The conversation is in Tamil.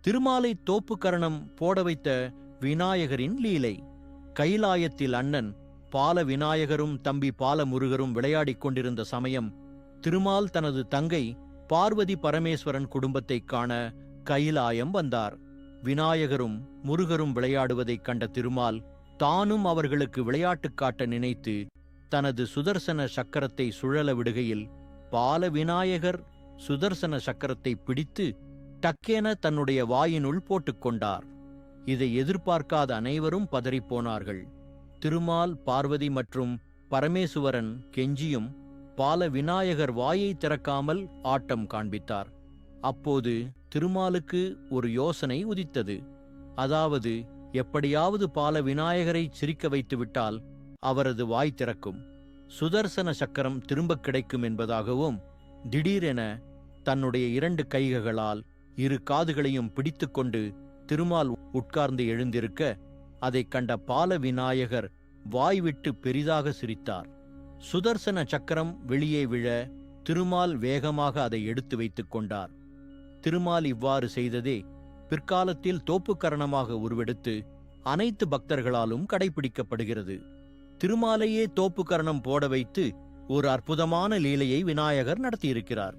திருமாலை தோப்புக்கரணம் போட வைத்த விநாயகரின் லீலை. கைலாயத்தில் அண்ணன் பால விநாயகரும் தம்பி பாலமுருகரும் விளையாடிக் கொண்டிருந்த சமயம் திருமால் தனது தங்கை பார்வதி பரமேஸ்வரன் குடும்பத்தைக் காண கைலாயம் வந்தார். விநாயகரும் முருகரும் விளையாடுவதைக் கண்ட திருமால் தானும் அவர்களுக்கு விளையாட்டுக் காட்ட நினைத்து தனது சுதர்சன சக்கரத்தை சுழல விடுகையில் பால விநாயகர் சுதர்சன சக்கரத்தை பிடித்து டக்கென தன்னுடைய வாயினுள் போட்டுக்கொண்டார். இதை எதிர்பார்க்காத அனைவரும் பதறிப்போனார்கள். திருமால் பார்வதி மற்றும் பரமேசுவரன் கெஞ்சியும் பால விநாயகர் வாயை திறக்காமல் ஆட்டம் காண்பித்தார். அப்போது திருமாலுக்கு ஒரு யோசனை உதித்தது. அதாவது எப்படியாவது பால விநாயகரை சிரிக்க வைத்துவிட்டால் அவரது வாய் திறக்கும். சுதர்சன சக்கரம் திரும்பக் கிடைக்கும் என்பதாகவும் திடீரென தன்னுடைய இரண்டு கைகளால் இரு காதுகளையும் பிடித்துக்கொண்டு திருமால் உட்கார்ந்து எழுந்திருக்க அதைக் கண்ட பால விநாயகர் வாய்விட்டு பெரிதாக சிரித்தார். சுதர்சன சக்கரம் வெளியே விழ திருமால் வேகமாக அதை எடுத்து வைத்துக் கொண்டார். திருமால் இவ்வாறு செய்ததே பிற்காலத்தில் தோப்புக்கரணமாக உருவெடுத்து அனைத்து பக்தர்களாலும் கடைபிடிக்கப்படுகிறது. திருமாலையே தோப்புக்கரணம் போட வைத்து ஒரு அற்புதமான லீலையை விநாயகர் நடத்தியிருக்கிறார்.